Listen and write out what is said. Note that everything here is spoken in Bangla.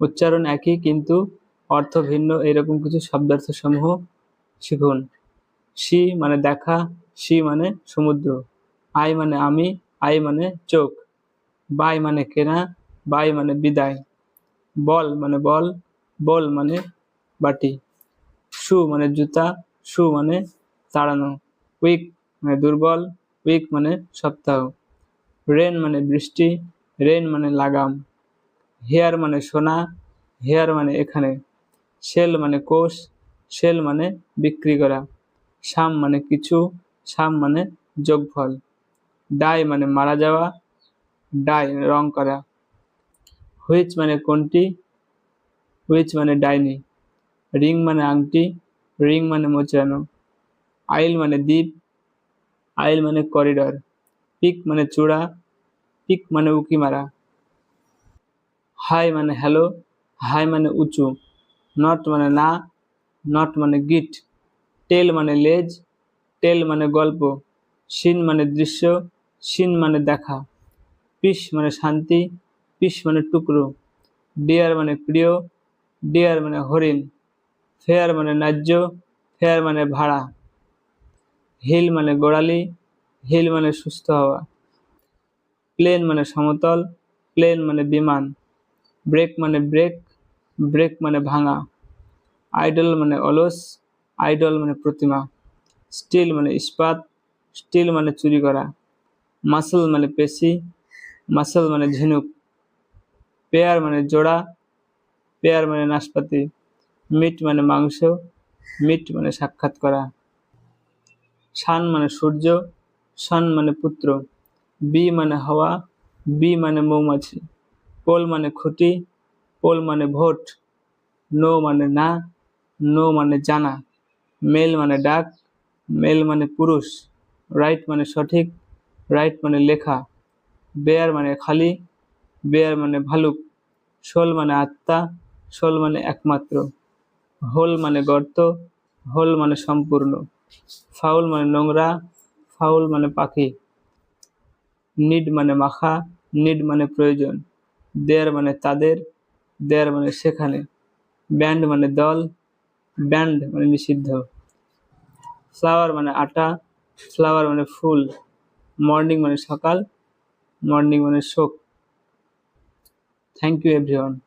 উচ্চারণ একই, কিন্তু অর্থ ভিন্ন, এরকম কিছু শব্দার্থ সমূহ শিখুন। সি মানে দেখা সি মানে সমুদ্র, আই মানে আমি, আই মানে চোখ, বাই মানে কেনা, বাই মানে বিদায়, বল মানে বল বল মানে বাটি, শু মানে জুতা, শু মানে তাড়ানো, উইক মানে দুর্বল, উইক মানে সপ্তাহ, রেন মানে বৃষ্টি, রেন মানে লাগাম। হেয়ার মানে সোনা, হেয়ার মানে এখানে, সেল মানে কোষ, সেল মানে বিক্রি করা, সাম মানে কিছু, সাম মানে যোগফল, ডাই মানে মারা যাওয়া, ডাই রং করা, হুইচ মানে কোনটি, হুইচ মানে ডাইনি, রিং মানে আংটি, রিং মানে মোচড়ানো আইল মানে দ্বীপ, আইল মানে করিডর, পিক মানে চূড়া, পিক মানে উকি মারা। হাই মানে হ্যালো, হাই মানে উঁচু, নট মানে না, নট মানে গিট, টেল মানে লেজ, টেল মানে গল্প সিন মানে দৃশ্য সিন মানে দেখা, পিস মানে শান্তি, পিস মানে টুকরো, ডিয়ার মানে প্রিয়, ডিয়ার মানে হরিণ, ফেয়ার মানে ন্যায্য, ফেয়ার মানে ভাড়া, হিল মানে গোড়ালি, হিল মানে সুস্থ হওয়া, প্লেন মানে সমতল, প্লেন মানে বিমান। ব্রেক মানে ব্রেক ব্রেক মানে ভাঙা, আইডল মানে অলস, আইডল মানে প্রতিমা, স্টিল মানে ইস্পাত, স্টিল মানে চুরি করা, মাসল মানে পেশি, মাসল মানে ঝিনুক, পেয়ার মানে জোড়া, পেয়ার মানে নাশপাতি, মিট মানে মাংস, মিট মানে সাক্ষাৎ করা, শান মানে সূর্য, শান মানে পুত্র, বি মানে হাওয়া, বি মানে মৌমাছি। পোল মানে খুঁটি, পোল মানে ভোট, নো মানে না, নো মানে জানা, মেল মানে ডাক, মেল মানে পুরুষ, রাইট মানে সঠিক, রাইট মানে লেখা, বেয়ার মানে খালি, বেয়ার মানে ভালুক, শোল মানে আত্মা, শোল মানে একমাত্র, হোল মানে গর্ত, হোল মানে সম্পূর্ণ, ফাউল মানে নোংরা, ফাউল মানে পাখি, নিড মানে মাখা, নিড মানে প্রয়োজন। দেয়ার মানে তাদের, দেয়ার মানে সেখানে। ব্যান্ড মানে দল, ব্যান্ড মানে নিষিদ্ধ। ফ্লাওয়ার মানে আটা, ফ্লাওয়ার মানে ফুল। মর্নিং মানে সকাল, মর্নিং মানে শোক। Thank you, everyone.